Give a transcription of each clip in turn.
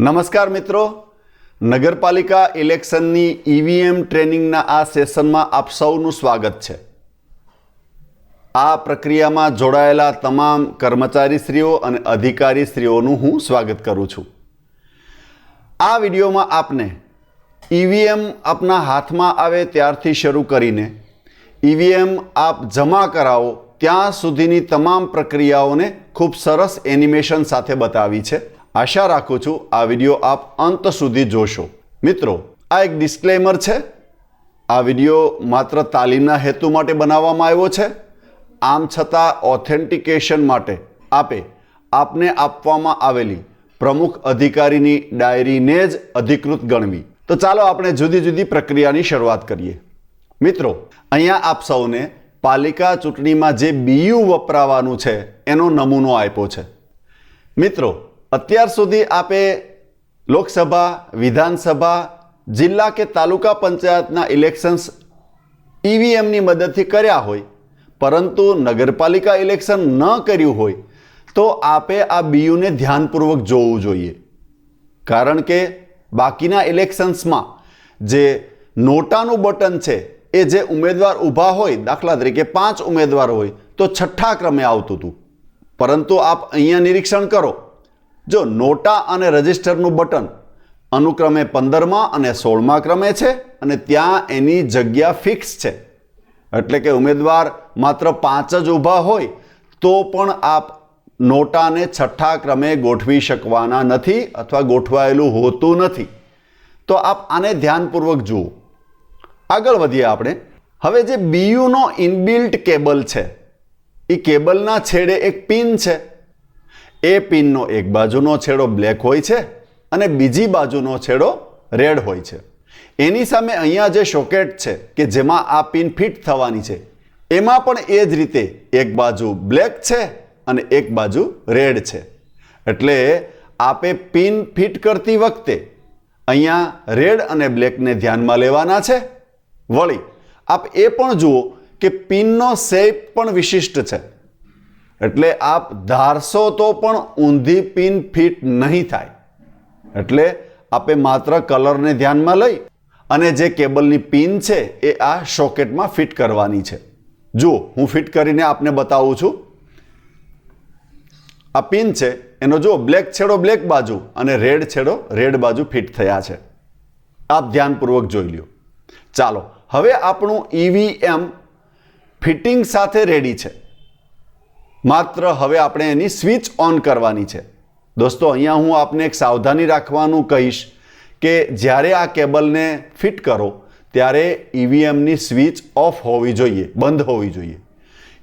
નમસ્કાર મિત્રો. નગરપાલિકા ઇલેક્શનની ઈવીએમ ટ્રેનિંગના આ સેશનમાં આપ સૌનું સ્વાગત છે. આ પ્રક્રિયામાં જોડાયેલા તમામ કર્મચારીશ્રીઓ અને અધિકારીશ્રીઓનું હું સ્વાગત કરું છું. આ વિડીયોમાં આપને ઈવીએમ આપના હાથમાં આવે ત્યારથી શરૂ કરીને ઈવીએમ આપ જમા કરાવો ત્યાં સુધીની તમામ પ્રક્રિયાઓને ખૂબ સરસ એનિમેશન સાથે બતાવી છે. આશા રાખું છું આ વીડિયો આપ અંત સુધી જોશો. મિત્રો, આ એક ડિસ્ક્લેમર છે. આ વીડિયો માત્ર તાલીમના હેતુ માટે બનાવવામાં આવ્યો છે. આમ છતાં ઓથેન્ટિકેશન માટે આપે, આપને આપવામાં આવેલી પ્રમુખ અધિકારીની ડાયરીને જ અધિકૃત ગણવી. તો ચાલો આપણે જુદી જુદી પ્રક્રિયાની શરૂઆત કરીએ. મિત્રો, અહીંયા આપ સૌને પાલિકા ચૂંટણીમાં જે બીયુ વપરાવાનું છે, એનો નમૂનો આપ્યો છે. મિત્રો અત્યાર સુધી આપે લોકસભા, વિધાનસભા, જિલ્લા કે તાલુકા પંચાયતના ઇલેક્શન્સ ઈવીએમની મદદથી કર્યા હોય, પરંતુ નગરપાલિકા ઇલેક્શન ન કર્યું હોય, તો આપે આ બીયુને ધ્યાનપૂર્વક જોવું જોઈએ. કારણ કે બાકીના ઇલેક્શન્સમાં જે નોટાનું બટન છે, એ જે ઉમેદવાર ઊભા હોય, દાખલા તરીકે પાંચ ઉમેદવાર હોય, તો છઠ્ઠા ક્રમે આવતું હતું. પરંતુ આપ અહીંયા નિરીક્ષણ કરો. જો નોટા અને રજિસ્ટરનું બટન અનુક્રમે પંદરમાં અને સોળમાં ક્રમે છે અને ત્યાં એની જગ્યા ફિક્સ છે, એટલે કે ઉમેદવાર માત્ર પાંચ જ ઊભા હોય, તો પણ આપ નોટાને છઠ્ઠા ક્રમે ગોઠવી શકવાના નથી અથવા ગોઠવાયેલું હોતું નથી. તો આપ આને ધ્યાનપૂર્વક જુઓ. આગળ વધીએ આપણે. હવે જે બીયુનો ઇનબિલ્ટ કેબલ છે એ કેબલના છેડે એક પિન છે. એ પિનનો એક બાજુનો છેડો બ્લેક હોય છે અને બીજી બાજુનો છેડો રેડ હોય છે. એની સામે અહીંયા જે સોકેટ છે કે જેમાં આ પિન ફિટ થવાની છે, એમાં પણ એ જ રીતે એક બાજુ બ્લેક છે અને એક બાજુ રેડ છે. એટલે આપે પિન ફિટ કરતી વખતે અહીંયા રેડ અને બ્લેકને ધ્યાનમાં લેવાના છે. વળી, આપ એ પણ જુઓ કે પિનનો શેપ પણ વિશિષ્ટ છે. એટલે આપ ધારશો તો પણ ઊંધી પિન ફિટ નહીં થાય. એટલે આપે માત્ર કલરને ધ્યાનમાં લઈ અને જે કેબલની પિન છે એ આ સોકેટમાં ફિટ કરવાની છે. જુઓ, હું ફિટ કરીને આપને બતાવું છું. આ પિન છે, એનો જો બ્લેક છેડો બ્લેક બાજુ અને રેડ છેડો રેડ બાજુ ફિટ થયા છે. આપ ધ્યાનપૂર્વક જોઈ લ્યો. ચાલો, હવે આપણું ઈવીએમ ફિટિંગ સાથે રેડી છે. માત્ર હવે આપણે એની સ્વિચ ઓન કરવાની છે. દોસ્તો, અહીંયા હું આપને એક સાવધાની રાખવાનું કહીશ કે જ્યારે આ કેબલને ફિટ કરો, ત્યારે ઈવીએમની સ્વિચ ઓફ હોવી જોઈએ, બંધ હોવી જોઈએ.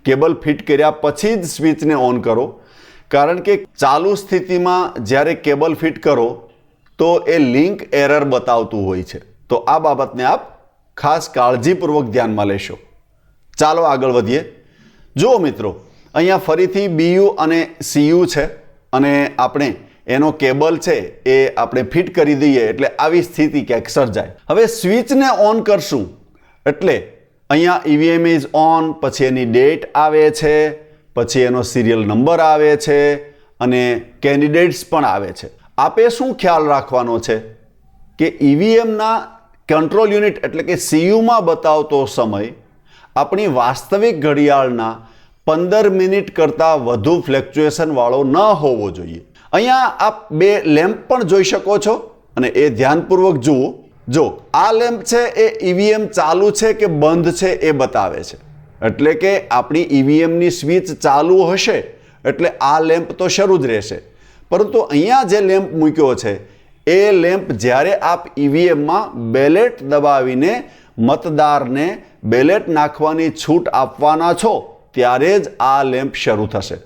કેબલ ફિટ કર્યા પછી જ સ્વિચને ઓન કરો. કારણ કે ચાલુ સ્થિતિમાં જ્યારે કેબલ ફિટ કરો, તો એ લિંક એરર બતાવતું હોય છે. તો આ બાબતને આપ ખાસ કાળજીપૂર્વક ધ્યાનમાં લેશો. ચાલો આગળ વધીએ. જુઓ મિત્રો અહીંયા ફરીથી બીયુ અને સીયુ છે અને આપણે એનો કેબલ છે એ આપણે ફિટ કરી દઈએ એટલે આવી સ્થિતિ ક્યાંક સર્જાય. હવે સ્વિચને ઓન કરશું એટલે અહીંયા ઈવીએમ ઇઝ ઓન પછી એની ડેટ આવે છે, પછી એનો સિરિયલ નંબર આવે છે અને કેન્ડિડેટ્સ પણ આવે છે. આપે શું ખ્યાલ રાખવાનો છે? કે ઈવીએમના કંટ્રોલ યુનિટ એટલે કે સીયુમાં બતાવતો સમય આપણી વાસ્તવિક ઘડિયાળના પંદર મિનિટ કરતાં વધુ ફ્લેક્ચ્યુએશનવાળો ન હોવો જોઈએ. અહીંયા આપ બે લેમ્પ પણ જોઈ શકો છો અને એ ધ્યાનપૂર્વક જુઓ. જો આ લેમ્પ છે એ ઈવીએમ ચાલુ છે કે બંધ છે એ બતાવે છે. એટલે કે આપણી ઈવીએમની સ્વિચ ચાલુ હશે એટલે આ લેમ્પ તો શરૂ જ રહેશે. પરંતુ અહીંયા જે લેમ્પ મૂક્યો છે, એ લેમ્પ જ્યારે આપ ઈવીએમમાં બેલેટ દબાવીને મતદારને બેલેટ નાખવાની છૂટ આપવાના છો ત્યારે જ આ લેમ્પ શરૂ થશે.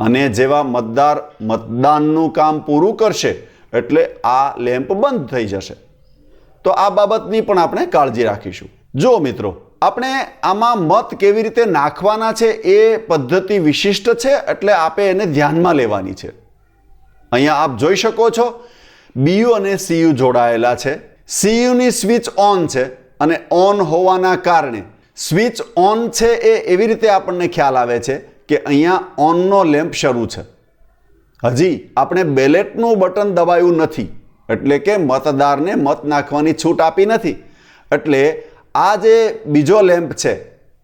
અને જેવા મતદાર મતદાનનું કામ પૂરું કરશે, એટલે આ લેમ્પ બંધ થઈ જશે. તો આ બાબતની પણ આપણે કાળજી રાખીશું. જો મિત્રો, આપણે આમાં મત કેવી રીતે નાખવાના છે એ પદ્ધતિ વિશિષ્ટ છે, એટલે આપે એને ધ્યાનમાં લેવાની છે. અહીંયા આપ જોઈ શકો છો, બીયુ અને સીયુ જોડાયેલા છે. સીયુની સ્વિચ ઓન છે અને ઓન હોવાના કારણે સ્વિચ ઓન છે એ એવી રીતે આપણને ખ્યાલ આવે છે કે અહીંયા ઓનનો લેમ્પ શરૂ છે. હજી આપણે બેલેટનું બટન દબાયું નથી, એટલે કે મતદારને મત નાખવાની છૂટ આપી નથી. એટલે આ જે બીજો લેમ્પ છે,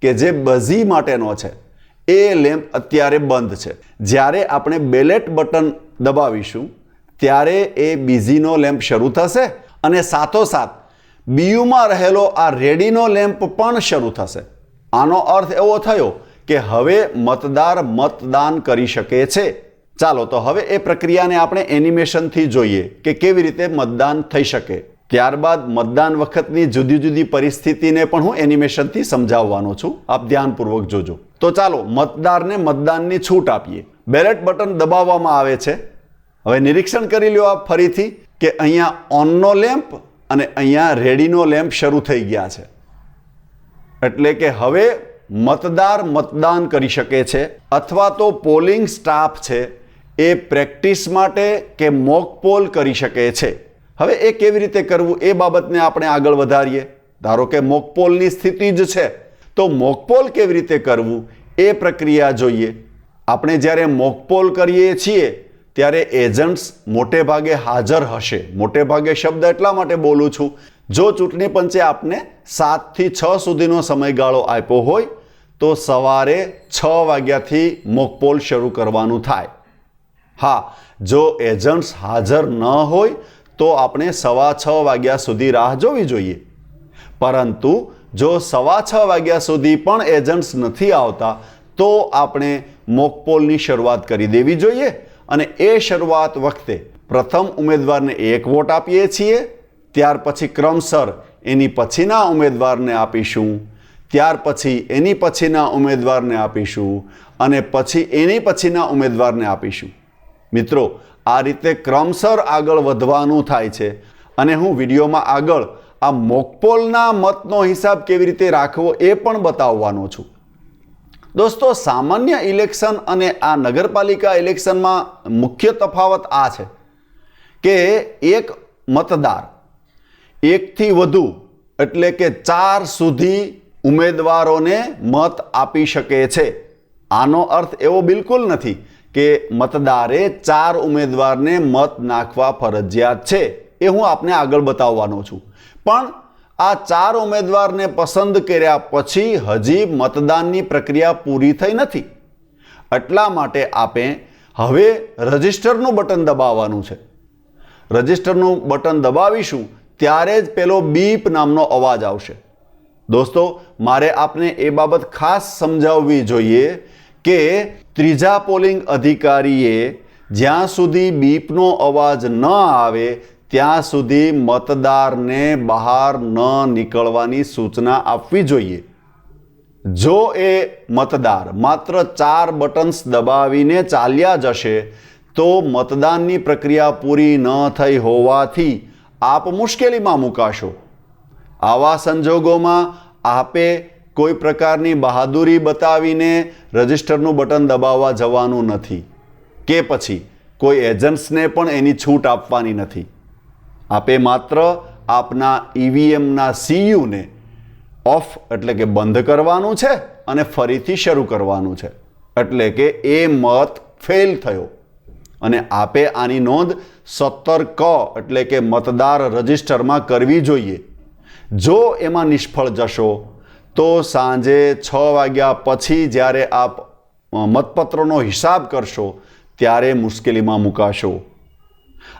કે જે બઝી માટેનો છે, એ લેમ્પ અત્યારે બંધ છે. જ્યારે આપણે બેલેટ બટન દબાવીશું, ત્યારે એ બીઝીનો લેમ્પ શરૂ થશે અને સાથોસાથ બીયુમાં રહેલો આ રેડીનો લેમ્પ પણ શરૂ થશે. આનો અર્થ એવો થયો કે હવે મતદાર મતદાન કરી શકે છે. ચાલો તો હવે એ પ્રક્રિયાને આપણે એનિમેશનથી જોઈએ કે કેવી રીતે મતદાન થઈ શકે. ત્યારબાદ મતદાન વખતની જુદી જુદી પરિસ્થિતિને પણ હું એનિમેશનથી સમજાવવાનો છું. આપ ધ્યાનપૂર્વક જોજો. તો ચાલો મતદારને મતદાનની છૂટ આપીએ. બેલેટ બટન દબાવવામાં આવે છે. હવે નિરીક્ષણ કરી લ્યો આપ ફરીથી કે અહીંયા ઓનનો લેમ્પ અને અહીંયા રેડીનો લેમ્પ શરૂ થઈ ગયા છે. એટલે કે હવે મતદાર મતદાન કરી શકે છે અથવા તો પોલિંગ સ્ટાફ છે એ પ્રેક્ટિસ માટે કે મોક પોલ કરી શકે છે. હવે એ કેવી રીતે કરવું એ બાબતને આપણે આગળ વધારીએ. ધારો કે મોકપોલની સ્થિતિ જ છે, તો મોકપોલ કેવી રીતે કરવું એ પ્રક્રિયા જોઈએ. આપણે જ્યારે મોકપોલ કરીએ છીએ ત્યારે એજન્ટ્સ મોટે ભાગે હાજર હશે. મોટે ભાગે શબ્દ એટલા માટે બોલું છું, જો ચૂંટણી પંચે આપને સાતથી છ સુધીનો સમયગાળો આપ્યો હોય, તો સવારે છ વાગ્યાથી મોકપોલ શરૂ કરવાનું થાય. હા, જો એજન્ટ્સ હાજર ન હોય, તો આપણે સવા છ વાગ્યા સુધી રાહ જોવી જોઈએ. પરંતુ જો સવા છ વાગ્યા સુધી પણ એજન્ટ્સ નથી આવતા, તો આપણે મોકપોલની શરૂઆત કરી દેવી જોઈએ. અને એ શરૂઆત વખતે પ્રથમ ઉમેદવારને એક વોટ આપીએ છીએ, ત્યાર પછી ક્રમસર એની પછીના ઉમેદવારને આપીશું, ત્યાર પછી એની પછીના ઉમેદવારને આપીશું અને પછી એની પછીના ઉમેદવારને આપીશું. મિત્રો, આ રીતે ક્રમસર આગળ વધવાનું થાય છે અને હું વિડીયોમાં આગળ આ મોકપોલના મતનો હિસાબ કેવી રીતે રાખવો એ પણ બતાવવાનો છું. દોસ્તો, સામાન્ય ઇલેક્શન અને આ નગરપાલિકા ઇલેક્શનમાં મુખ્ય તફાવત આ છે કે એક મતદાર એકથી વધુ એટલે કે ચાર સુધી ઉમેદવારોને મત આપી શકે છે. આનો અર્થ એવો બિલકુલ નથી કે મતદારે ચાર ઉમેદવારને મત નાખવા ફરજિયાત છે. એ હું આપને આગળ બતાવવાનો છું. પણ આ ચાર ઉમેદવારને પસંદ કર્યા પછી હજી મતદાનની પ્રક્રિયા પૂરી થઈ નથી. એટલા માટે આપે હવે રજિસ્ટરનું બટન દબાવવાનું છે. રજિસ્ટરનું બટન દબાવીશું ત્યારે જ પેલો બીપ નામનો અવાજ આવશે. દોસ્તો, મારે આપને એ બાબત ખાસ સમજાવવી જોઈએ કે ત્રીજા પોલિંગ અધિકારીએ જ્યાં સુધી બીપનો અવાજ ન આવે ત્યાં સુધી મતદારને બહાર ન નીકળવાની સૂચના આપવી જોઈએ. જો એ મતદાર માત્ર ચાર બટન્સ દબાવીને ચાલ્યા જશે, તો મતદાનની પ્રક્રિયા પૂરી ન થઈ હોવાથી આપ મુશ્કેલીમાં મુકાશો. આવા સંજોગોમાં આપે કોઈ પ્રકારની બહાદુરી બતાવીને રજિસ્ટરનું બટન દબાવવા જવાનું નથી કે પછી કોઈ એજન્ટ્સને પણ એની છૂટ આપવાની નથી. આપે માત્ર આપના ઈવીએમના સીયુને ઓફ એટલે કે બંધ કરવાનું છે અને ફરીથી શરૂ કરવાનું છે. એટલે કે એ મત ફેલ થયો. અને આપે આની નોંધ સત્તર ક એટલે કે મતદાર રજિસ્ટરમાં કરવી જોઈએ. જો એમાં નિષ્ફળ જશો, તો સાંજે છ વાગ્યા પછી જ્યારે આપ મતપત્રોનો હિસાબ કરશો, ત્યારે મુશ્કેલીમાં મુકાશો.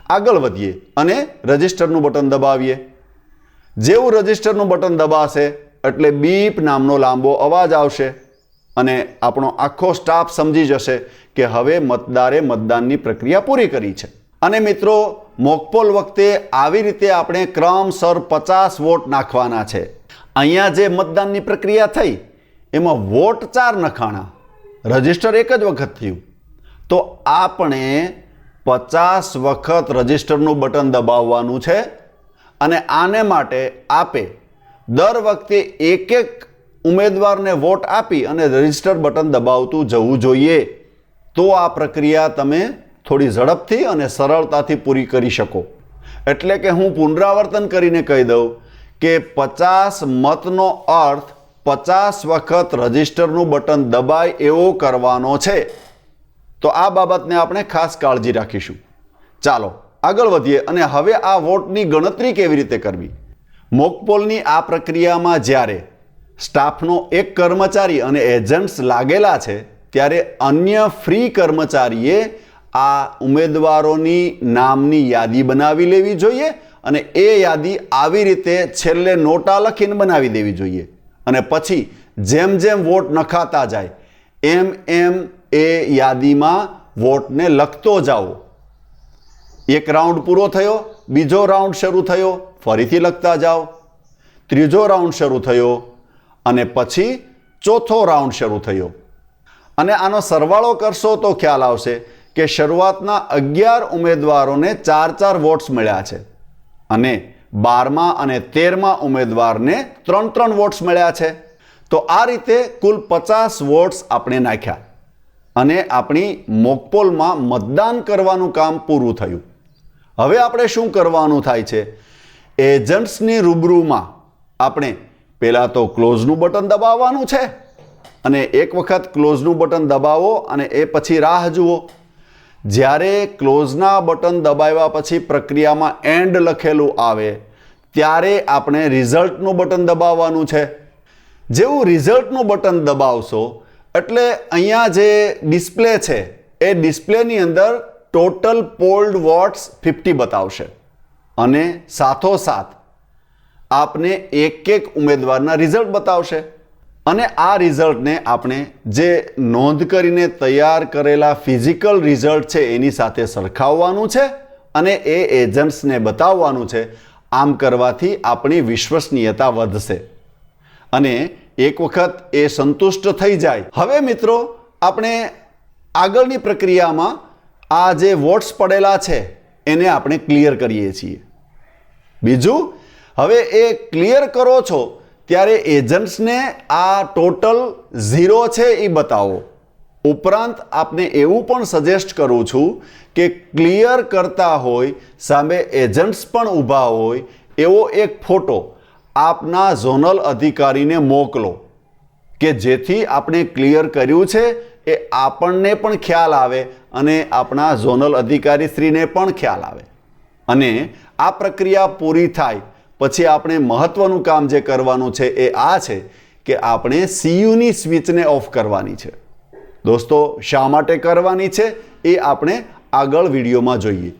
આગળ વધીએ અને રજિસ્ટરનું બટન દબાવીએ. જેવું રજિસ્ટરનું બટન દબાશે એટલે બીપ નામનો લાંબો અવાજ આવશે અને આપણો આખો સ્ટાફ સમજી જશે કે હવે મતદારે મતદાનની પ્રક્રિયા પૂરી કરી છે. અને મિત્રો, મોકપોલ વખતે આવી રીતે આપણે ક્રમસર પચાસ વોટ નાખવાના છે. અહીંયા જે મતદાનની પ્રક્રિયા થઈ, એમાં વોટ ચાર નખાણા. રજિસ્ટર એક જ વખત થયું. તો આપણે પચાસ વખત રજિસ્ટરનું બટન દબાવવાનું છે અને આને માટે આપે દર વખતે એક એક ઉમેદવારને વોટ આપી અને રજિસ્ટર બટન દબાવતું જવું જોઈએ. તો આ પ્રક્રિયા તમે થોડી ઝડપથી અને સરળતાથી પૂરી કરી શકો. એટલે કે હું પુનરાવર્તન કરીને કહી દઉં કે પચાસ મતનો અર્થ પચાસ વખત રજિસ્ટરનું બટન દબાય એવો કરવાનો છે. તો આ બાબતને આપણે ખાસ કાળજી રાખીશું. ચાલો, આગળ વધીએ અને હવે આ વોટની ગણતરી કેવી રીતે કરવી? મોકપોલની આ પ્રક્રિયામાં જ્યારે સ્ટાફનો એક કર્મચારી અને એજન્ટ્સ લાગેલા છે, ત્યારે અન્ય ફ્રી કર્મચારીએ આ ઉમેદવારોની નામની યાદી બનાવી લેવી જોઈએ અને એ યાદી આવી રીતે છેલ્લે નોટા લખીને બનાવી દેવી જોઈએ. અને પછી જેમ જેમ વોટ નખાતા જાય, એમ એમ એ યાદીમાં વોટને લખતો જાઓ. એક રાઉન્ડ પૂરો થયો, બીજો રાઉન્ડ શરૂ થયો, ફરીથી લખતા જાઓ. ત્રીજો રાઉન્ડ શરૂ થયો અને પછી ચોથો રાઉન્ડ શરૂ થયો. અને આનો સરવાળો કરશો તો ખ્યાલ આવશે કે શરૂઆતના અગિયાર ઉમેદવારોને ચાર ચાર વોટ્સ મળ્યા છે અને બારમા અને તેરમા ઉમેદવારને ત્રણ ત્રણ વોટ્સ મળ્યા છે. તો આ રીતે કુલ પચાસ વોટ્સ આપણે નાખ્યા. અને આપણી મોકપોલમાં મતદાન કરવાનું કામ પૂરું થયું. હવે આપણે શું કરવાનું થાય છે? એજન્ટ્સની રૂબરૂમાં આપણે પહેલાં તો ક્લોઝનું બટન દબાવવાનું છે અને એક વખત ક્લોઝનું બટન દબાવો અને એ પછી રાહ જુઓ. જ્યારે ક્લોઝના બટન દબાવ્યા પછી પ્રક્રિયામાં એન્ડ લખેલું આવે, ત્યારે આપણે રિઝલ્ટનું બટન દબાવવાનું છે. જેવું રિઝલ્ટનું બટન દબાવશો એટલે અહીંયા જે ડિસ્પ્લે છે, એ ડિસ્પ્લેની અંદર ટોટલ પોલ્ડ વોટ્સ ફિફ્ટી બતાવશે. અને સાથોસાથ આપને એક એક ઉમેદવારના રિઝલ્ટ બતાવશે. અને આ રિઝલ્ટને આપણે જે નોંધ કરીને તૈયાર કરેલા ફિઝિકલ રિઝલ્ટ છે, એની સાથે સરખાવવાનું છે અને એ એજન્ટ્સને બતાવવાનું છે. આમ કરવાથી આપણી વિશ્વસનીયતા વધશે. અને એક વખત એ સંતુષ્ટ થઈ જાય. હવે મિત્રો, આપણે આગળની પ્રક્રિયામાં આ જે વોટ્સ પડેલા છે, એને આપણે ક્લિયર કરીએ છીએ. બીજું, હવે એ ક્લિયર કરો છો, ત્યારે એજન્ટ્સને આ ટોટલ ઝીરો છે એ બતાવો. ઉપરાંત આપને એવું પણ સજેસ્ટ કરું છું કે ક્લિયર કરતા હોય, સામે એજન્ટ્સ પણ ઊભા હોય, એવો એક ફોટો આપના ઝોનલ અધિકારીને મોકલો કે જેથી આપણે ક્લિયર કર્યું છે એ આપણને પણ ખ્યાલ આવે અને આપણા ઝોનલ અધિકારીશ્રીને પણ ખ્યાલ આવે. અને આ પ્રક્રિયા પૂરી થાય, પછી આપણે મહત્વનું કામ જે કરવાનું છે એ આ છે કે આપણે સીયુની સ્વિચને ઓફ કરવાની છે. દોસ્તો, શા માટે કરવાની છે એ આપણે આગળ વિડીયોમાં જોઈએ.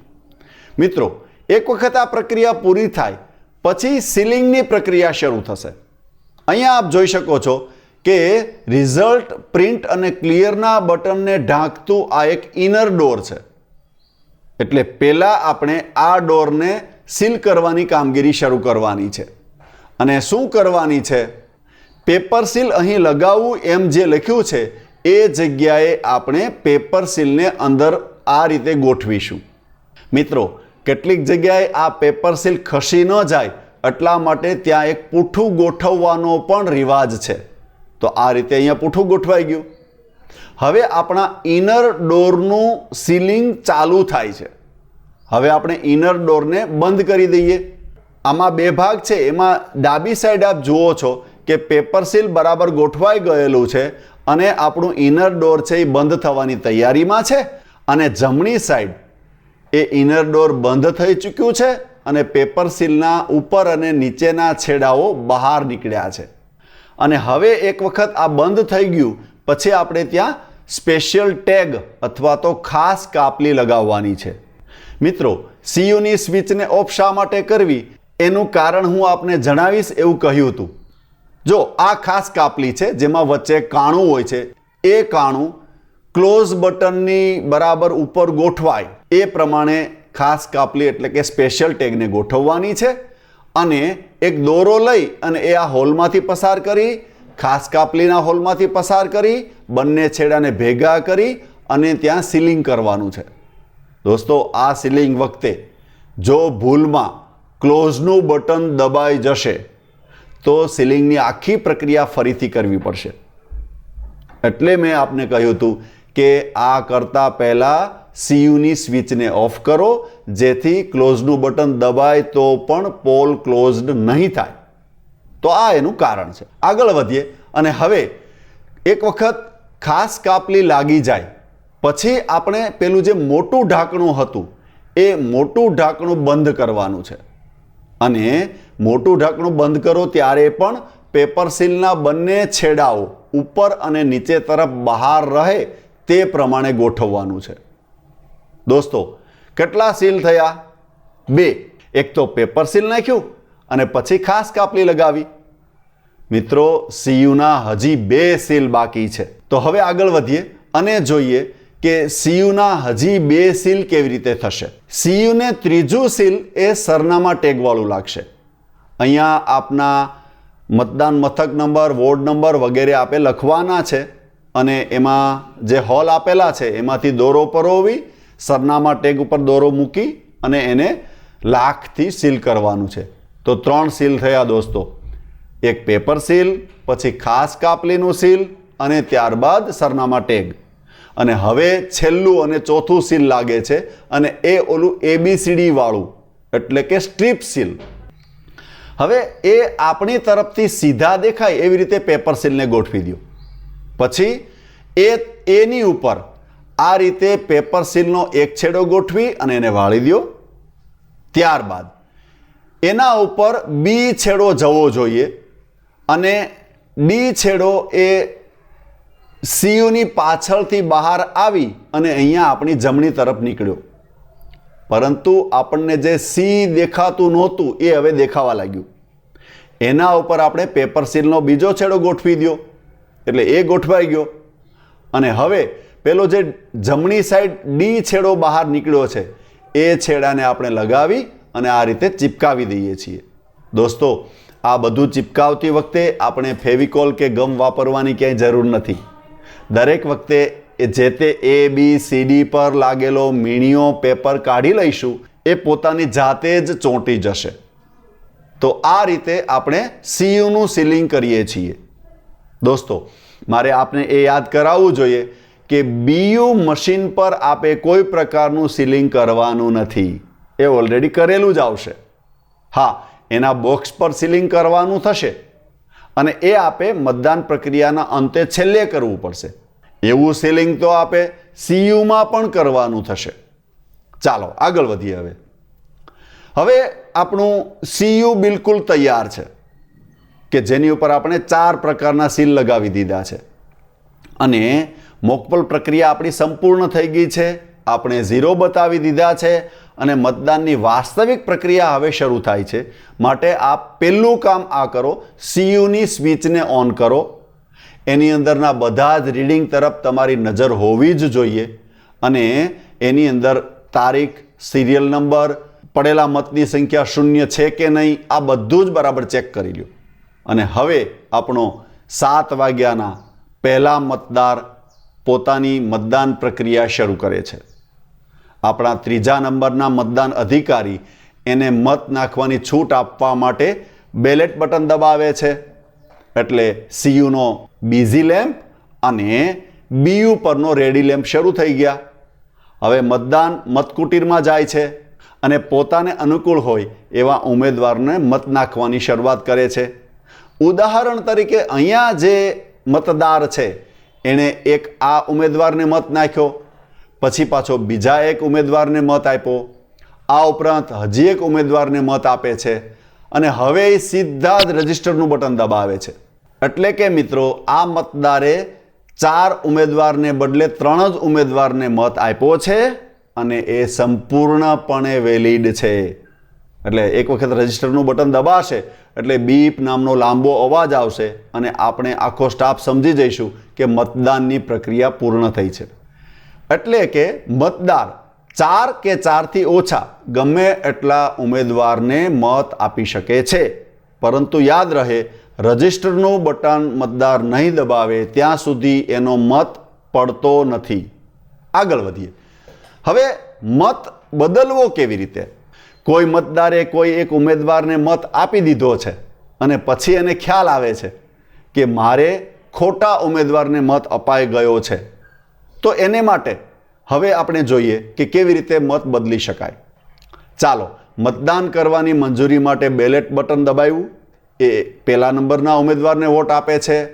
મિત્રો, એક વખત આ પ્રક્રિયા પૂરી થાય પછી સીલિંગની પ્રક્રિયા શરૂ થશે. અહીંયા આપ જોઈ શકો છો કે રિઝલ્ટ પ્રિન્ટ અને ક્લિયરના બટનને ઢાંકતું આ એક ઇનર ડોર છે. એટલે પહેલાં આપણે આ ડોરને સીલ કરવાની કામગીરી શરૂ કરવાની છે. અને શું કરવાની છે? પેપર સીલ અહીં લગાવવું એમ જે લખ્યું છે, એ જગ્યાએ આપણે પેપર સીલને અંદર આ રીતે ગોઠવીશું. મિત્રો કેટલીક જગ્યાએ આ પેપર સીલ ખસી ન જાય, એટલા માટે ત્યાં એક પૂઠું ગોઠવવાનો પણ રિવાજ છે. તો આ રીતે અહીંયા પૂઠું ગોઠવાઈ ગયું. હવે આપણા ઇનર ડોરનું સીલિંગ ચાલુ થાય છે. હવે આપણે ઇનર ડોરને બંધ કરી દઈએ. આમાં બે ભાગ છે. એમાં ડાબી સાઈડ આપ જુઓ છો કે પેપર સીલ બરાબર ગોઠવાઈ ગયેલું છે અને આપણું ઇનર ડોર છે એ બંધ થવાની તૈયારીમાં છે. અને જમણી સાઈડ એ ઇનર ડોર બંધ થઈ ચૂક્યું છે અને પેપર સીલના ઉપર અને નીચેના છેડાઓ બહાર નીકળ્યા છે. અને હવે એક વખત આ બંધ થઈ ગયું, પછી આપણે ત્યાં સ્પેશિયલ ટેગ અથવા તો ખાસ કાપલી લગાવવાની છે. મિત્રો સીયુની સ્વિચને ઓફ શા માટે કરવી? એનું કારણ હું આપને જણાવીશ એવું કહ્યું હતું. જો, આ ખાસ કાપલી છે, જેમાં વચ્ચે કાણું હોય છે. એ કાણું ક્લોઝ બટનની બરાબર ઉપર ગોઠવાય. એ પ્રમાણે ખાસ કાપલી એટલે કે સ્પેશિયલ ટેગને ગોઠવવાની છે અને એક દોરો લઈ અને એ આ હોલમાંથી પસાર કરી, ખાસ કાપલીના હોલમાંથી પસાર કરી, બંને છેડાને ભેગા કરી અને ત્યાં સીલિંગ કરવાનું છે. દોસ્તો, આ સીલિંગ વખતે જો ભૂલમાં ક્લોઝનું બટન દબાઈ જશે, તો સીલિંગની આખી પ્રક્રિયા ફરીથી કરવી પડશે. એટલે મેં આપને કહ્યું હતું કે આ કરતાં પહેલાં સીયુની સ્વિચને ઓફ કરો, જેથી ક્લોઝનું બટન દબાય તો પણ પોલ ક્લોઝડ નહીં થાય. તો આ એનું કારણ છે. આગળ વધીએ. અને હવે એક વખત ખાસ કાપલી લાગી જાય. પછી આપણે પેલું જે મોટું ઢાંકણું હતું, એ મોટું ઢાંકણું બંધ કરવાનું છે. અને મોટું ઢાંકણું બંધ કરો ત્યારે પણ પેપર સીલના બંને છેડાઓ ઉપર અને નીચે તરફ બહાર રહે તે પ્રમાણે ગોઠવવાનું છે. દોસ્તો, કેટલા સીલ થયા? બે. એક તો પેપર સીલ નાખ્યું અને પછી ખાસ કાપલી લગાવી. મિત્રો, સીયુના હજી બે સીલ બાકી છે. તો હવે આગળ વધીએ અને જોઈએ કે સીયુના હજી બે સીલ કેવી રીતે થશે. સીયુને ત્રીજું સીલ એ સરનામા ટેગવાળું લાગશે. અહીંયા આપના મતદાન મથક નંબર, વોર્ડ નંબર વગેરે આપે લખવાના છે અને એમાં જે હોલ આપેલા છે, એમાંથી દોરો પરોવી સરનામા ટેગ ઉપર દોરો મૂકી અને એને લાખથી સીલ કરવાનું છે. તો ત્રણ સીલ થયા દોસ્તો. એક પેપર સીલ, પછી ખાસ કાપલીનું સીલ અને ત્યારબાદ સરનામા ટેગ. અને હવે છેલ્લું અને ચોથું સીલ લાગે છે અને એ ઓલું એબીસીડી વાળું, એટલે કે સ્ટ્રીપ સીલ. હવે એ આપણી તરફથી સીધા દેખાય એવી રીતે પેપર સીલને ગોઠવી દો. પછી એ, એની ઉપર આ રીતે પેપર સીલનો એક છેડો ગોઠવી અને એને વાળી દો ત્યારબાદ એના ઉપર બી છેડો જવો જોઈએ અને ડી છેડો એ સીયુની પાછળથી બહાર આવી અને અહીંયા આપણી જમણી તરફ નીકળ્યો. પરંતુ આપણને જે સી દેખાતું નહોતું એ હવે દેખાવા લાગ્યું. એના ઉપર આપણે પેપર સીલનો બીજો છેડો ગોઠવી દો એટલે એ ગોઠવાઈ ગયો. અને હવે પેલો જે જમણી સાઈડ ડી છેડો બહાર નીકળ્યો છે, એ છેડાને આપણે લગાવી અને આ રીતે ચિપકાવી દઈએ છીએ. દોસ્તો, આ બધું ચિપકાવતી વખતે આપણે ફેવિકોલ કે ગમ વાપરવાની ક્યાંય જરૂર નથી. દરેક વખતે એ જે તે એ બી સીડી પર લાગેલો મીણીઓ પેપર કાઢી લઈશું, એ પોતાની જાતે જ ચોંટી જશે. તો આ રીતે આપણે સીયુનું સીલિંગ કરીએ છીએ. દોસ્તો, મારે આપને એ યાદ કરાવવું જોઈએ કે બીયુ મશીન પર આપે કોઈ પ્રકારનું સીલિંગ કરવાનું નથી. એ ઓલરેડી કરેલું જ આવશે. હા, એના બોક્સ પર સીલિંગ કરવાનું થશે. અને એ આપે મતદાન પ્રક્રિયાના અંતે છેલ્લે કરવું પડશે. એવું સીલિંગ તો આપે સીયુમાં પણ કરવાનું થશે. ચાલો, આગળ વધીએ હવે. હવે આપણું સીયુ બિલકુલ તૈયાર છે કે જેની ઉપર આપણે ચાર પ્રકારના સીલ લગાવી દીધા છે. અને મોકપલ પ્રક્રિયા આપણી સંપૂર્ણ થઈ ગઈ છે. આપણે ઝીરો બતાવી દીધા છે અને મતદાનની વાસ્તવિક પ્રક્રિયા હવે શરૂ થાય છે. માટે આ પહેલું કામ આ કરો. સીયુની સ્વિચને ઓન કરો. એની અંદરના બધા જ રીડિંગ તરફ તમારી નજર હોવી જ જોઈએ. અને એની અંદર તારીખ, સિરિયલ નંબર, પડેલા મતની સંખ્યા શૂન્ય છે કે નહીં, આ બધું જ બરાબર ચેક કરી લ્યો. અને હવે આપણો સાત વાગ્યાના પહેલા મતદાર પોતાની મતદાન પ્રક્રિયા શરૂ કરે છે. આપણા ત્રીજા નંબરના મતદાન અધિકારી એને મત નાખવાની છૂટ આપવા માટે બેલેટ બટન દબાવે છે. એટલે સીયુનો બીઝી લેમ્પ અને બીયુ પરનો રેડી લેમ્પ શરૂ થઈ ગયા. હવે મતદાન મતકુટીરમાં જાય છે અને પોતાને અનુકૂળ હોય એવા ઉમેદવારને મત નાખવાની શરૂઆત કરે છે. ઉદાહરણ તરીકે અહીંયા જે મતદાર છે એણે એક આ ઉમેદવારને મત નાખ્યો, પછી પાછો બીજા એક ઉમેદવારને મત આપ્યો. આ ઉપરાંત હજી એક ઉમેદવારને મત આપે છે અને હવે એ સીધા જ રજિસ્ટરનું બટન દબાવે છે. એટલે કે મિત્રો, આ મતદારે ચાર ઉમેદવારને બદલે ત્રણ જ ઉમેદવારને મત આપ્યો છે અને એ સંપૂર્ણપણે વેલિડ છે. એટલે એક વખત રજિસ્ટરનું બટન દબાશે એટલે બીપ નામનો લાંબો અવાજ આવશે અને આપણે આખો સ્ટાફ સમજી જઈશું કે મતદાનની પ્રક્રિયા પૂર્ણ થઈ છે. એટલે કે મતદાર ચાર કે ચારથી ઓછા ગમે એટલા ઉમેદવારને મત આપી શકે છે. પરંતુ યાદ રહે, રજિસ્ટરનું બટન મતદાર નહીં દબાવે ત્યાં સુધી એનો મત પડતો નથી. આગળ વધીએ. હવે મત બદલવો કેવી રીતે? કોઈ મતદારે કોઈ એક ઉમેદવારને મત આપી દીધો છે અને પછી એને ખ્યાલ આવે છે કે મારે ખોટા ઉમેદવારને મત અપાઈ ગયો છે. તો એને માટે હવે આપણે જોઈએ કે કેવી રીતે મત બદલી શકાય. ચાલો, મતદાન કરવાની મંજૂરી માટે બેલેટ બટન દબાવ્યું. એ પહેલા નંબરના ઉમેદવારને વોટ આપે છે.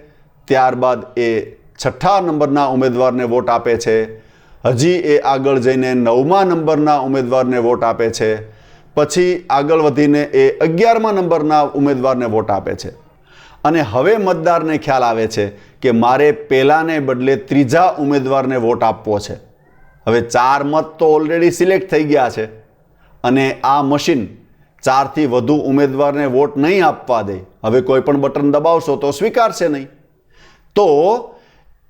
ત્યારબાદ એ છઠ્ઠા નંબરના ઉમેદવારને વોટ આપે છે. હજી એ આગળ જઈને નવમા નંબરના ઉમેદવારને વોટ આપે છે. પછી આગળ વધીને એ અગિયારમા નંબરના ઉમેદવારને વોટ આપે છે. અને હવે મતદારને ખ્યાલ આવે છે કે મારે પહેલાંને બદલે ત્રીજા ઉમેદવારને વોટ આપવો છે. હવે ચાર મત તો ઓલરેડી સિલેક્ટ થઈ ગયા છે. અને આ મશીન ચારથી વધુ ઉમેદવારને વોટ નહીં આપવા દે. હવે કોઈ પણ બટન દબાવશો તો સ્વીકારશે નહીં. તો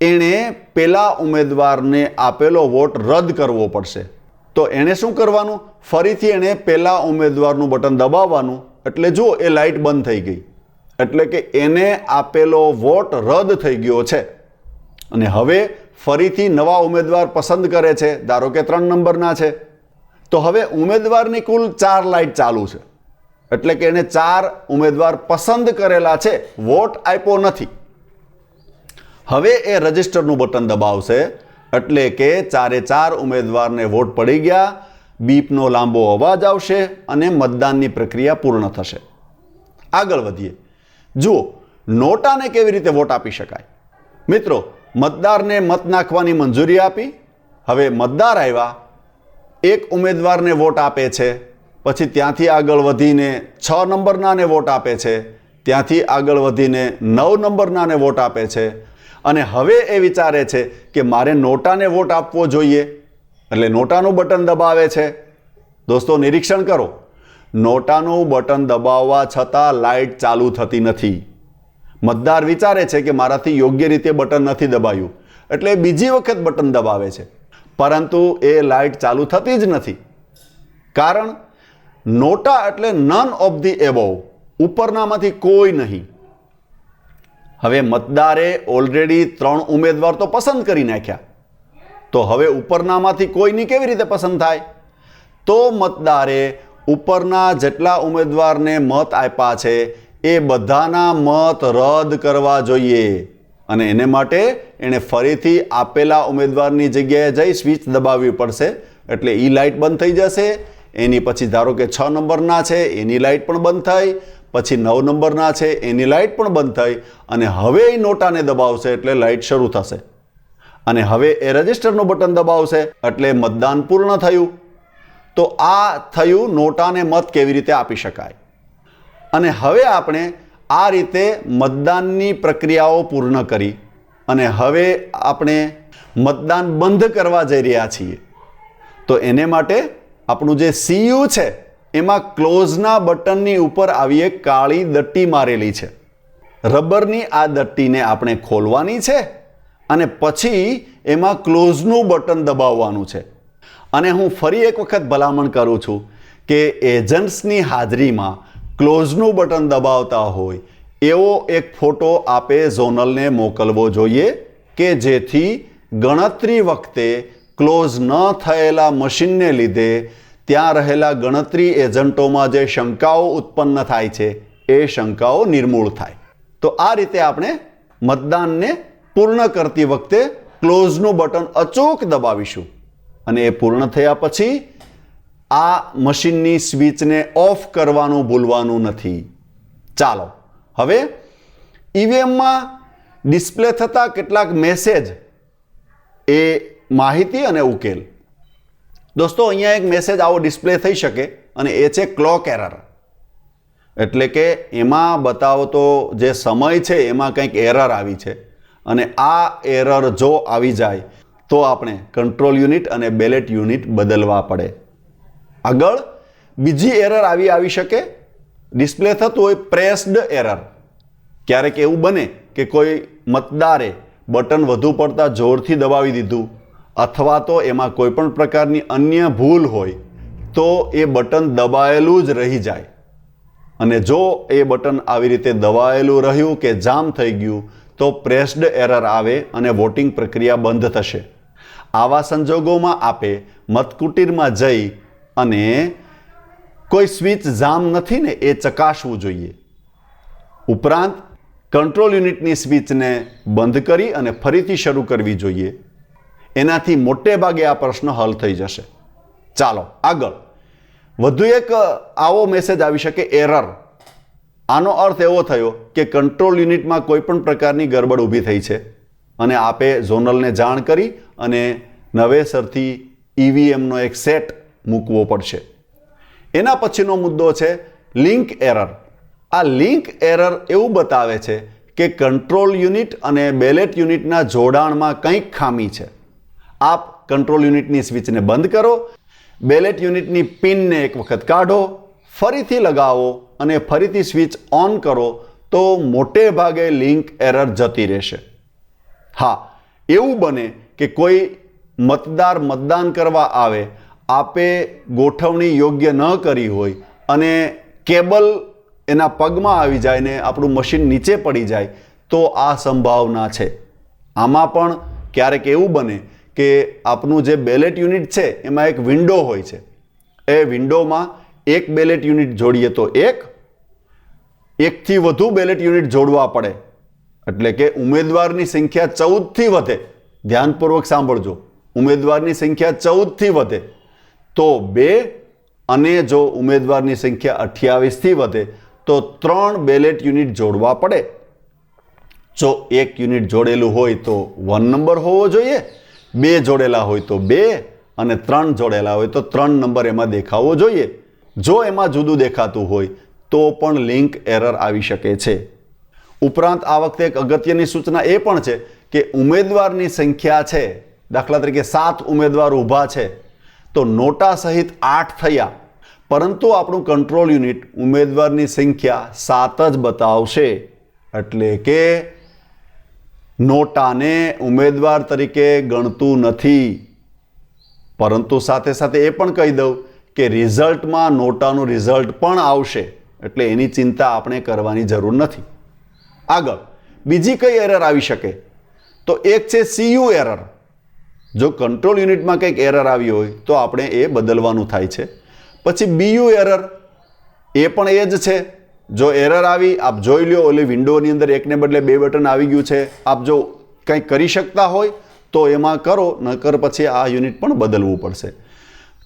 એણે પેલા ઉમેદવારને આપેલો વોટ રદ કરવો પડશે. તો એણે શું કરવાનું? ફરીથી એણે પહેલાં ઉમેદવારનું બટન દબાવવાનું. એટલે જુઓ, એ લાઇટ બંધ થઈ ગઈ. એટલે કે એને આપેલો વોટ રદ થઈ ગયો છે. અને હવે ફરીથી નવા ઉમેદવાર પસંદ કરે છે. ધારો કે ત્રણ નંબરના છે. તો હવે ઉમેદવારની કુલ ચાર લાઇટ ચાલુ છે. એટલે કે એણે ચાર ઉમેદવાર પસંદ કરેલા છે. વોટ આપ્યો નથી. હવે એ રજિસ્ટરનું બટન દબાવશે. એટલે કે ચારે ચાર ઉમેદવારને વોટ પડી ગયા, બીપનો લાંબો અવાજ આવશે અને મતદાનની પ્રક્રિયા પૂર્ણ થશે. આગળ વધીએ. જુઓ, નોટાને કેવી રીતે વોટ આપી શકાય? મિત્રો, મતદારને મત નાખવાની મંજૂરી આપી. હવે મતદાર આવ્યા. એક ઉમેદવારને વોટ આપે છે. પછી ત્યાંથી આગળ વધીને છ નંબરનાને વોટ આપે છે. ત્યાંથી આગળ વધીને નવ નંબરનાને વોટ આપે છે. અને હવે એ વિચારે છે કે મારે નોટાને વોટ આપવો જોઈએ. એટલે નોટાનું બટન દબાવે છે. દોસ્તો, નિરીક્ષણ કરો. નોટાનું બટન દબાવવા છતાં લાઇટ ચાલુ થતી નથી. મતદાર વિચારે છે કે મારાથી યોગ્ય રીતે બટન નથી દબાયું. એટલે બીજી વખત બટન દબાવે છે. પરંતુ એ લાઇટ ચાલુ થતી જ નથી. કારણ નોટા એટલે નન ઓફ ધી એબોવ ઉપરનામાંથી કોઈ નહીં. હવે મતદારે ઓલરેડી ત્રણ ઉમેદવાર તો પસંદ કરી નાખ્યા. તો હવે ઉપરનામાંથી કોઈની કેવી રીતે પસંદ થાય? તો મતદારે ઉપરના જેટલા ઉમેદવારને મત આપ્યા છે, એ બધાના મત રદ કરવા જોઈએ. અને એને માટે એણે ફરીથી આપેલા ઉમેદવારની જગ્યાએ જઈ સ્વિચ દબાવવી પડશે. એટલે ઈ લાઇટ બંધ થઈ જશે. એની પછી ધારો કે છ નંબરના છે, એની લાઇટ પણ બંધ થઈ. પછી નવ નંબરના છે, એની લાઇટ પણ બંધ થઈ અને હવે એ નોટાને દબાવશે એટલે લાઇટ શરૂ થશે. અને હવે એ રજિસ્ટરનું બટન દબાવશે એટલે મતદાન પૂર્ણ થયું. તો આ થયું નોટાને મત કેવી રીતે આપી શકાય? અને હવે આપણે આ રીતે મતદાનની પ્રક્રિયાઓ પૂર્ણ કરી અને હવે આપણે મતદાન બંધ કરવા જઈ રહ્યા છીએ. તો એને માટે આપણું જે સીયુ છે એમાં ક્લોઝના બટનની ઉપર આવી એક કાળી દટ્ટી મારેલી છે. રબરની આ દટ્ટીને આપણે ખોલવાની છે અને પછી એમાં ક્લોઝનું બટન દબાવવાનું છે. અને હું ફરી એક વખત ભલામણ કરું છું કે એજન્ટ્સની હાજરીમાં ક્લોઝનું બટન દબાવતા હોય એવો એક ફોટો આપે ઝોનલને મોકલવો જોઈએ કે જેથી ગણતરી વખતે ક્લોઝ ન થયેલા મશીનને લીધે ત્યાં રહેલા ગણતરી એજન્ટોમાં જે શંકાઓ ઉત્પન્ન થાય છે, એ શંકાઓ નિર્મૂળ થાય. તો આ રીતે આપણે મતદાનને પૂર્ણ કરતી વખતે ક્લોઝનું બટન અચૂક દબાવીશું. અને એ પૂર્ણ થયા પછી આ મશીનની સ્વિચને ઓફ કરવાનું ભૂલવાનું નથી. ચાલો, હવે ઈવીએમમાં ડિસ્પ્લે થતા કેટલાક મેસેજ, એ માહિતી અને ઉકેલ. દોસ્તો, અહીંયા એક મેસેજ આવો ડિસ્પ્લે થઈ શકે અને એ છે ક્લોક એરર એટલે કે એમાં બતાવતો જે સમય છે એમાં કંઈક એરર આવી છે. અને આ એરર જો આવી જાય તો આપણે કંટ્રોલ યુનિટ અને બેલેટ યુનિટ બદલવા પડે. આગળ બીજી એરર આવી આવી શકે. ડિસ્પ્લે થતું હોય પ્રેસ્ડ એરર ક્યારેક એવું બને કે કોઈ મતદારે બટન વધુ પડતા જોરથી દબાવી દીધું. અથવા તો એમાં કોઈ પણ પ્રકારની અન્ય ભૂલ હોય, તો એ બટન દબાયેલું જ રહી જાય. અને જો એ બટન આવી રીતે દબાયેલું રહ્યું કે જામ થઈ ગયું, તો પ્રેસ્ડ એરર આવે અને વોટિંગ પ્રક્રિયા બંધ થશે. આવા સંજોગોમાં આપે મતકુટીરમાં જઈ અને કોઈ સ્વિચ જામ નથી ને એ ચકાસવું જોઈએ. ઉપરાંત, કંટ્રોલ યુનિટની સ્વિચને બંધ કરી અને ફરીથી શરૂ કરવી જોઈએ. એનાથી મોટે ભાગે આ પ્રશ્ન હલ થઈ જશે. ચાલો, આગળ. વધુ એક આવો મેસેજ આવી શકે એરર આનો અર્થ એવો થયો કે કંટ્રોલ યુનિટમાં કોઈ પણ પ્રકારની ગરબડ ઊભી થઈ છે અને આપે ઝોનલને જાણ કરી અને નવેસરથી ઈવીએમનો એક સેટ મૂકવો પડશે. એના પછીનો મુદ્દો છે લિંક એરર આ લિંક એરર એવું બતાવે છે કે કંટ્રોલ યુનિટ અને બેલેટ યુનિટના જોડાણમાં કંઈક ખામી છે. આપ કંટ્રોલ યુનિટની સ્વિચને બંધ કરો, બેલેટ યુનિટની પિનને એક વખત કાઢો, ફરીથી લગાવો અને ફરીથી સ્વિચ ઓન કરો તો મોટે ભાગે લિંક એરર જતી રહેશે. હા, એવું બને કે કોઈ મતદાર મતદાન કરવા આવે, આપે ગોઠવણી યોગ્ય ન કરી હોય અને કેબલ એના પગમાં આવી જાય ને આપણું મશીન નીચે પડી જાય, તો આ સંભાવના છે. આમાં પણ ક્યારેક એવું બને કે આપનું જે બેલેટ યુનિટ છે, એમાં એક વિન્ડો હોય છે. એ વિન્ડોમાં એક બેલેટ યુનિટ જોડીએ તો એક, એકથી વધુ બેલેટ યુનિટ જોડવા પડે. એટલે કે ઉમેદવારની સંખ્યા ચૌદથી વધે. ધ્યાનપૂર્વક સાંભળજો. ઉમેદવારની સંખ્યા ચૌદથી વધે. તો બે અને જો ઉમેદવારની સંખ્યા અઠ્યાવીસથી વધે, તો ત્રણ બેલેટ યુનિટ જોડવા પડે. જો એક યુનિટ જોડેલું હોય તો વન નંબર હોવો જોઈએ. બે જોડેલા હોય તો બે અને ત્રણ જોડેલા હોય તો ત્રણ નંબર એમાં દેખાવો જોઈએ. જો એમાં જુદું દેખાતું હોય તો પણ લિંક એરર આવી શકે છે. ઉપરાંત આ વખતે એક અગત્યની સૂચના એ પણ છે કે ઉમેદવારની સંખ્યા છે, દાખલા તરીકે સાત ઉમેદવાર ઊભા છે, તો નોટા સહિત આઠ થયા. પરંતુ આપણું કંટ્રોલ યુનિટ ઉમેદવારની સંખ્યા સાત જ બતાવશે. એટલે કે નોટાને ઉમેદવાર તરીકે ગણતું નથી. પરંતુ સાથે સાથે એ પણ કહી દઉં કે રિઝલ્ટમાં નોટાનું રિઝલ્ટ પણ આવશે, એટલે એની ચિંતા આપણે કરવાની જરૂર નથી. આગળ, બીજી કઈ એરર આવી શકે? તો એક છે સીયુ એરર. જો કંટ્રોલ યુનિટમાં કંઈક એરર આવી હોય, તો આપણે એ બદલવાનું થાય છે. પછી બીયુ એરર, એ પણ એ જ છે. જો એરર આવી, આપ જોઈ લો ઓલી વિન્ડોની અંદર એકને બદલે બે બટન આવી ગયું છે. આપ જો કંઈ કરી શકતા હોય, તો એમાં કરો, નકર પછી આ યુનિટ પણ બદલવું પડશે.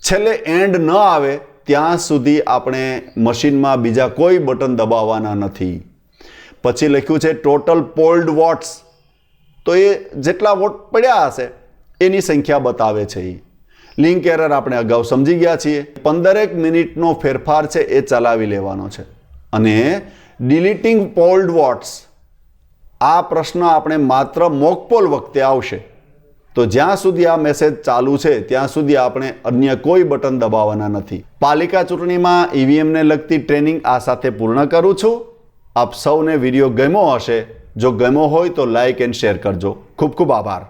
છેલ્લે એન્ડ ન આવે, ત્યાં સુધી આપણે મશીનમાં બીજા કોઈ બટન દબાવવાના નથી. પછી લખ્યું છે ટોટલ પોલ્ડ વોટ્સ તો એ જેટલા વોટ પડ્યા હશે, એની સંખ્યા બતાવે છે એ લિંક એરર આપણે અગાઉ સમજી ગયા છીએ. પંદરેક મિનિટનો ફેરફાર છે, એ ચલાવી લેવાનો છે. અને ડિલીટિંગ પોલ્ડ વોટ્સ. આ પ્રશ્ન આપણે માત્ર મોકપોલ વખતે આવશે. તો જ્યાં સુધી આ મેસેજ ચાલુ છે, ત્યાં સુધી આપણે અન્ય કોઈ બટન દબાવવાના નથી. પાલિકા ચૂંટણીમાં ઈવીએમને લગતી ટ્રેનિંગ આ સાથે પૂર્ણ કરું છું. આપ સૌને વીડિયો ગમ્યો હશે. જો ગમ્યો હોય તો લાઇક એન્ડ શેર કરજો. ખૂબ ખૂબ આભાર.